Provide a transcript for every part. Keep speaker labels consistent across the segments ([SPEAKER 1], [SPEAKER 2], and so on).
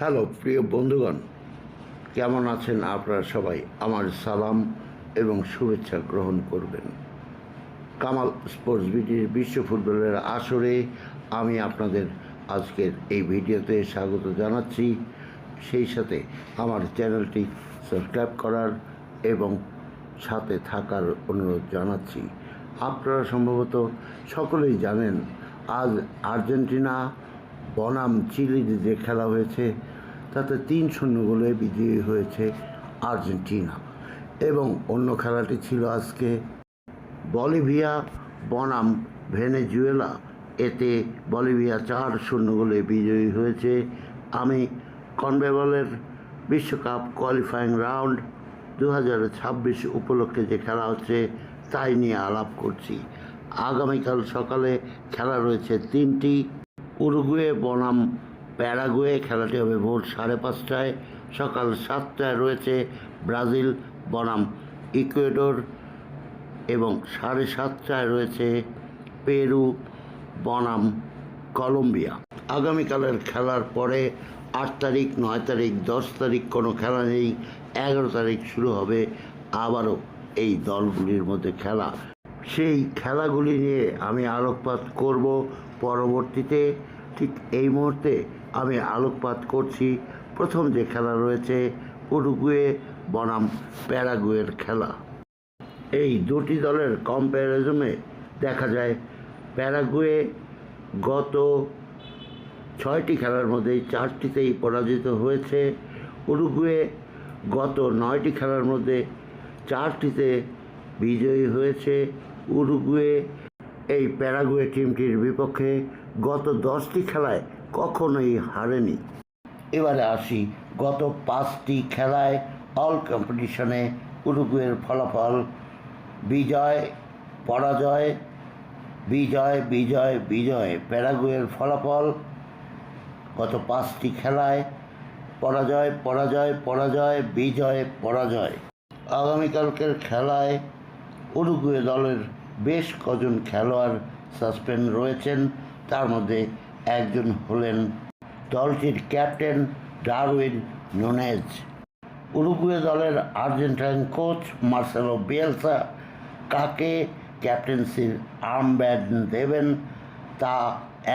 [SPEAKER 1] Hello, প্রিয় বন্ধুগণ, কেমন আছেন আপনারা সবাই? আমার সালাম এবং শুভেচ্ছা গ্রহণ করবেন। কামাল স্পোর্টস বিটির বিশ্ব ফুটবলের আসরে আমি আপনাদের আজকের এই ভিডিওতে স্বাগত জানাচ্ছি। সেই সাথে আমার চ্যানেলটি সাবস্ক্রাইব করার এবং সাথে থাকার অনুরোধ জানাচ্ছি। আপনারা সম্ভবত সকলেই জানেন, আজ আর্জেন্টিনা বনাম চিলির যে খেলা হয়েছে, তাতে তিন শূন্য গোলে বিজয়ী হয়েছে আর্জেন্টিনা। এবং অন্য খেলাটি ছিল আজকে বলিভিয়া বনাম ভেনেজুয়েলা। এতে বলিভিয়া চার শূন্য গোলে বিজয়ী হয়েছে। আমি কনবেবলের বিশ্বকাপ কোয়ালিফাইং রাউন্ড দু হাজার ছাব্বিশ উপলক্ষে যে খেলা হচ্ছে, তাই নিয়ে আলাপ করছি। আগামীকাল সকালে খেলা রয়েছে তিনটি। উরুগুয়ে, বনাম, প্যারাগুয়ে খেলাটি হবে ভোর সাড়ে পাঁচটায়। সকাল সাতটায় রয়েছে ব্রাজিল, বনাম, ইকুয়েডর এবং সাড়ে সাতটায় রয়েছে পেরু, বনাম, কলম্বিয়া। আগামীকালের খেলার পরে আট তারিখ, নয় তারিখ, দশ তারিখ কোনো খেলা নেই। এগারো তারিখ শুরু হবে আবারও এই দলগুলির মধ্যে খেলা। সেই খেলাগুলি নিয়ে আমি আলোকপাত করব। পরবর্তীতে ঠিক এই মুহূর্তে আমি আলোকপাত করছি। প্রথম যে খেলা রয়েছে, উরুগুয়ে বনাম প্যারাগুয়ের খেলা। এই দুটি দলের কম্প্যারিজমে দেখা যায়, প্যারাগুয়ে গত ছয়টি খেলার মধ্যে চারটিতেই পরাজিত হয়েছে। উরুগুয়ে গত নয়টি খেলার মধ্যে চারটিতে বিজয়ী হয়েছে। উরুগুয়ে এই প্যারাগুয়ে টিমটির বিপক্ষে গত দশটি খেলায় কখনোই হারেনি। এবারে আসি গত পাঁচটি খেলায় অল কম্পিটিশনে উরুগুয়ের ফলাফল। বিজয়, পরাজয়, বিজয় বিজয় বিজয়, প্যারাগুয়ের ফলাফল। গত পাঁচটি খেলায় পরাজয় পরাজয় পরাজয়, বিজয়, পরাজয়। আগামীকালকের খেলায় উরুগুয়ে দলের বেশ কজন খেলোয়াড় সাসপেন্ড রয়েছেন। তার মধ্যে একজন হলেন দলটির ক্যাপ্টেন ডারউইন নোনেজ। উরুগুয়ে দলের আর্জেন্টাইন কোচ মার্সেলো বিয়েলসা কাকে ক্যাপ্টেন্সির আর্মব্যান্ড দেবেন তা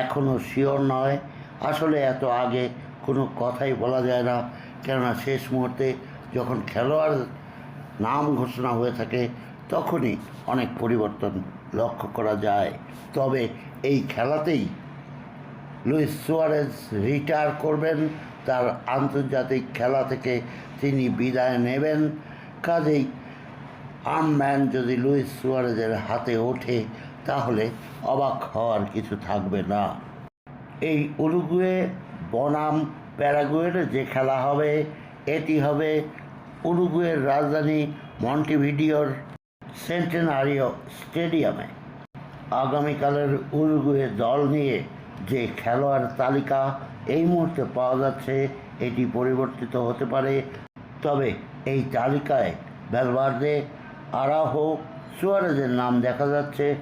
[SPEAKER 1] এখনও শিওর নয়। আসলে এত আগে কোনো কথাই বলা যায় না। কেননা শেষ মুহূর্তে যখন খেলোয়াড় নাম ঘোষণা হয়ে থাকে তখনই অনেক পরিবর্তন লক্ষ্য করা যায়। তবে এই খেলাতেই লুইস সুয়ারেজ রিটায়ার করবেন, তার আন্তর্জাতিক খেলা থেকে তিনি বিদায় নেবেন। কাজেই আর্মম্যান যদি লুইস সুয়ারেজের হাতে ওঠে, তাহলে অবাক হওয়ার কিছু থাকবে না। এই উরুগুয়ে, বনাম, প্যারাগুয়ের যে খেলা হবে, এটি হবে উরুগুয়ের রাজধানী মন্টিভিডিওর সেন্টেনারিও স্টেডিয়ামে আগামীকালের উরুগুয়ে দল নিয়ে যে খেলোয়াড় তালিকা এই মুহূর্তে পাওয়া যাচ্ছে, এটি পরিবর্তিত হতে পারে। তবে এই তালিকায় বেলবার্দে আরাহো সুয়ারেজের নাম দেখা যাচ্ছে।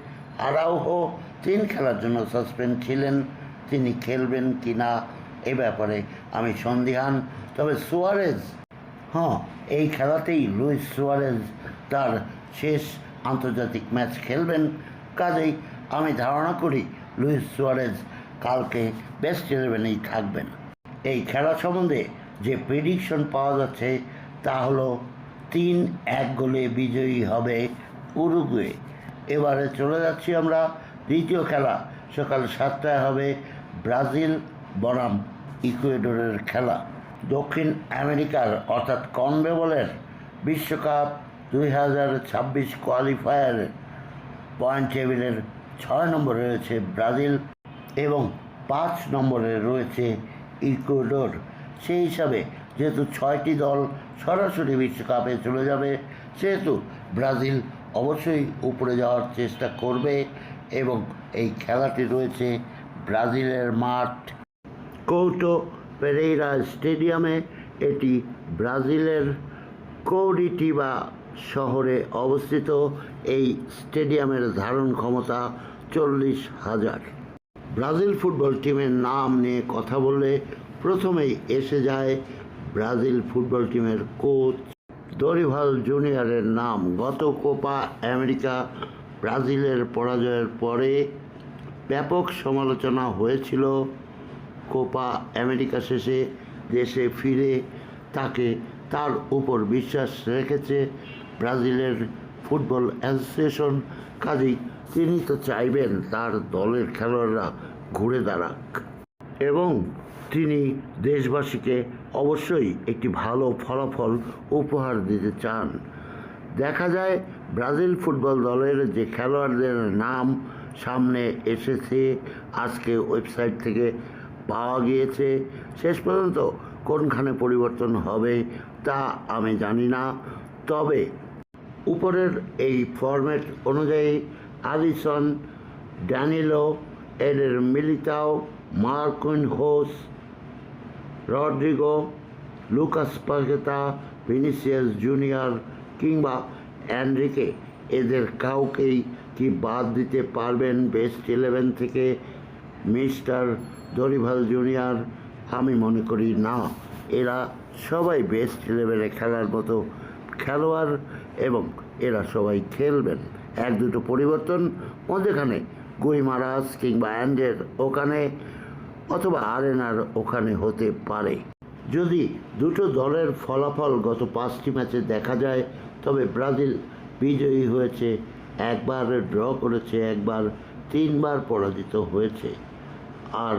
[SPEAKER 1] আরাহো তিন খেলার জন্য সাসপেন্ড ছিলেন। তিনি খেলবেন কি না, এ ব্যাপারে আমি সন্দিহান। তবে সুয়ারেজ হ্যাঁ এই খেলাতেই লুইস সুয়ারেজ তার শেষ আন্তর্জাতিক ম্যাচ খেলবেন কাজেই আমি ধারণা করি লুইস সুয়ারেজ কালকে বেস্ট ইলেভেনেই থাকবেন। এই খেলা সম্বন্ধে যে প্রেডিকশন পাওয়া যাচ্ছে তা হলো তিন এক গোলে বিজয়ী হবে উরুগুয়ে। এবারে চলে যাচ্ছি আমরা দ্বিতীয় খেলা। সকাল সাতটায় হবে ব্রাজিল বনাম ইকুয়েডরের খেলা। দক্ষিণ আমেরিকার অর্থাৎ কনবেবলের বিশ্বকাপ দুই হাজার ছাব্বিশ কোয়ালিফায়ার পয়েন্ট টেবিলের ছয় নম্বরে রয়েছে ব্রাজিল এবং পাঁচ নম্বরে রয়েছে ইকুয়েডর। সেই হিসাবে যেহেতু ছয়টি দল সরাসরি বিশ্বকাপে চলে যাবে, সেহেতু ব্রাজিল অবশ্যই উপরে যাওয়ার চেষ্টা করবে এবং এই খেলাটি রয়েছে ব্রাজিলের মাঠ। কৌটো পেরেইরা স্টেডিয়ামে এটি ব্রাজিলের কৌরিটিবা শহরে অবস্থিত এই স্টেডিয়ামের ধারণ ক্ষমতা চল্লিশ হাজার। ব্রাজিল ফুটবল টিমের নাম নিয়ে কথা বললে প্রথমেই এসে যায় ব্রাজিল ফুটবল টিমের কোচ দরিভাল জুনিয়রের নাম। গত কোপা আমেরিকা ব্রাজিলের পরাজয়ের পরে ব্যাপক সমালোচনা হয়েছিল কোপা আমেরিকা শেষে। দেশে ফিরে তাকে তার উপর বিশ্বাস রেখেছে ব্রাজিলের ফুটবল অ্যাসোসিয়েশন কাজেই তিনি তো চাইবেন তার দলের খেলোয়াড়রা ঘুরে দাঁড়াক। এবং তিনি দেশবাসীকে অবশ্যই একটি ভালো ফলাফল উপহার দিতে চান। দেখা যায়, ব্রাজিল ফুটবল দলের যে খেলোয়াড়দের নাম সামনে এসেছে, আজকে ওয়েবসাইট থেকে পাওয়া গিয়েছে। শেষ পর্যন্ত কোনখানে পরিবর্তন হবে তা আমি জানি না। তবে উপরের এই ফরম্যাট অনুযায়ী Alisson, Danilo, Eder Militao, Marquinhos, Rodrigo, Lucas Paqueta Vinicius Junior কিংবা অ্যান্ড্রিকে এদের কাউকেই কি বাদ দিতে পারবেন বেস্ট ইলেভেন থেকে মিস্টার দরিভাল জুনিয়র? আমি মনে করি না। এরা সবাই বেস্ট ইলেভেনে খেলার মতো খেলোয়াড়। এবং এরা সবাই খেলবেন। এক দুটো পরিবর্তন মধ্যেখানে গুইমারাস কিংবা অ্যান্ডের ওখানে অথবা আরেনার ওখানে হতে পারে। যদি দুটো দলের ফলাফল গত পাঁচটি ম্যাচে দেখা যায়, তবে ব্রাজিল বিজয়ী হয়েছে, একবার ড্র করেছে, একবার তিনবার পরাজিত হয়েছে। আর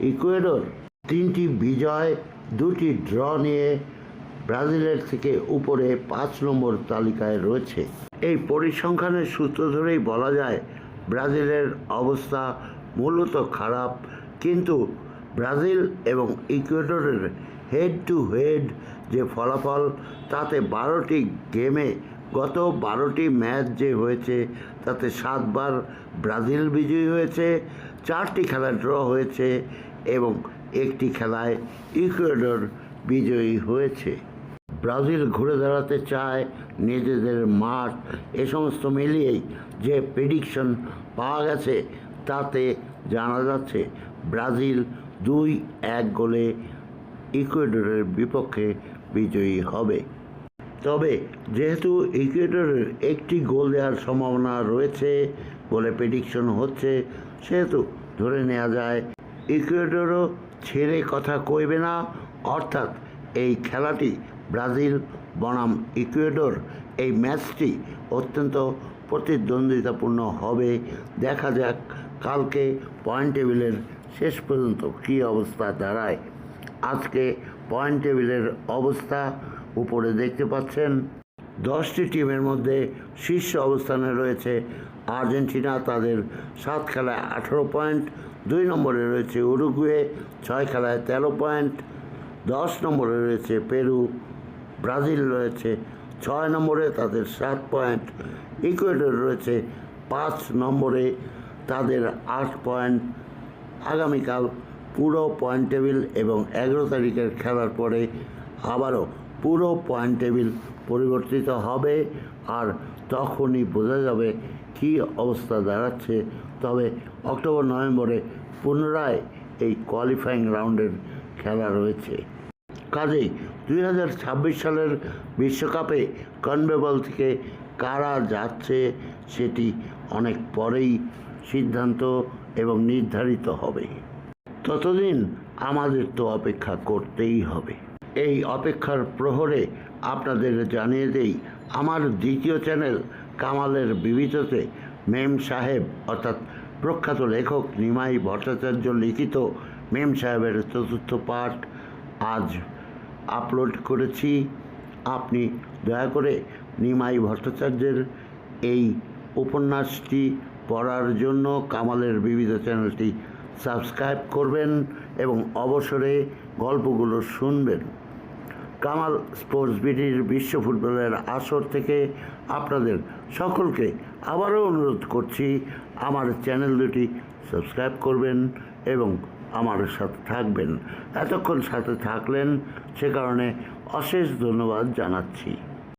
[SPEAKER 1] ইকুয়েডর তিনটি বিজয়, দুটি ড্র নিয়ে ব্রাজিলের থেকে উপরে পাঁচ নম্বর তালিকায় রয়েছে। এই পরিসংখ্যানের সূত্র ধরেই বলা যায়, ব্রাজিলের অবস্থা মূলত খারাপ, কিন্তু ব্রাজিল এবং ইকুয়েডরের হেড টু হেড যে ফলাফল, তাতে বারোটি গেমে গত বারোটি ম্যাচ যে হয়েছে, তাতে সাতবার ব্রাজিল বিজয়ী হয়েছে, চারটি খেলা ড্র হয়েছে এবং একটি খেলায় ইকুয়েডর বিজয়ী হয়েছে। ব্রাজিল ঘুরে দাঁড়াতে চায় নিজেদের মাঠ। এ সমস্ত মিলিয়েই যে প্রেডিকশন পাওয়া গেছে, তাতে জানা যাচ্ছে ব্রাজিল দুই এক গোলে ইকুয়েডরের বিপক্ষে বিজয়ী হবে। তবে যেহেতু ইকুয়েডরের একটি গোল দেওয়ার সম্ভাবনা রয়েছে বলে প্রেডিকশন হচ্ছে, সেহেতু ধরে নেওয়া যায় ইকুয়েডরও ছেড়ে কথা কইবে না। অর্থাৎ এই খেলাটি ব্রাজিল বনাম ইকুয়েডর, এই ম্যাচটি অত্যন্ত প্রতিদ্বন্দ্বিতাপূর্ণ হবে। দেখা যাক কালকে পয়েন্ট টেবিলের শেষ পর্যন্ত কী অবস্থা দাঁড়ায়। আজকে পয়েন্ট টেবিলের অবস্থা উপরে দেখতে পাচ্ছেন। দশটি টিমের মধ্যে শীর্ষ অবস্থানে রয়েছে আর্জেন্টিনা, তাদের সাত খেলায় আঠেরো পয়েন্ট, দুই নম্বরে রয়েছে উরুগুয়ে, ছয় খেলায় তেরো পয়েন্ট, দশ নম্বরে রয়েছে পেরু ব্রাজিল রয়েছে ছয় নম্বরে, তাদের সাত পয়েন্ট। ইকুয়েডর রয়েছে পাঁচ নম্বরে, তাদের আট পয়েন্ট। আগামীকাল পুরো পয়েন্ট টেবিল এবং এগারো তারিখের খেলার পরে আবারও পুরো পয়েন্ট টেবিল পরিবর্তিত হবে আর তখনই বোঝা যাবে কী অবস্থা দাঁড়াচ্ছে। তবে অক্টোবর, নভেম্বরে পুনরায় এই কোয়ালিফাইং রাউন্ডের খেলা রয়েছে। কাজেই দুই সালের বিশ্বকাপে কনবেবল থেকে কারা যাচ্ছে সেটি অনেক পরেই সিদ্ধান্ত এবং নির্ধারিত হবে। ততদিন আমাদের তো অপেক্ষা করতেই হবে। এই অপেক্ষার প্রহরে আপনাদের জানিয়ে দেই, আমার দ্বিতীয় চ্যানেল কামালের বিবিধতে মেম সাহেব অর্থাৎ প্রখ্যাত লেখক নিমাই ভট্টাচার্য লিখিত মেম সাহেবের চতুর্থ পাঠ আজ আপলোড করেছি। আপনি দয়া করে নিমাই ভট্টাচার্যের এই উপন্যাসটি পড়ার জন্য কামালের বিবিধ চ্যানেলটি সাবস্ক্রাইব করবেন এবং অবসরে গল্পগুলো শুনবেন। কামাল স্পোর্টস বিডির বিশ্ব ফুটবলের আসর থেকে আপনাদের সকলকে আবারও অনুরোধ করছি, আমার চ্যানেল দুটি সাবস্ক্রাইব করবেন এবং আমার সাথে থাকবেন। এতক্ষণ সাথে থাকলেন সে কারণে অশেষ ধন্যবাদ জানাচ্ছি।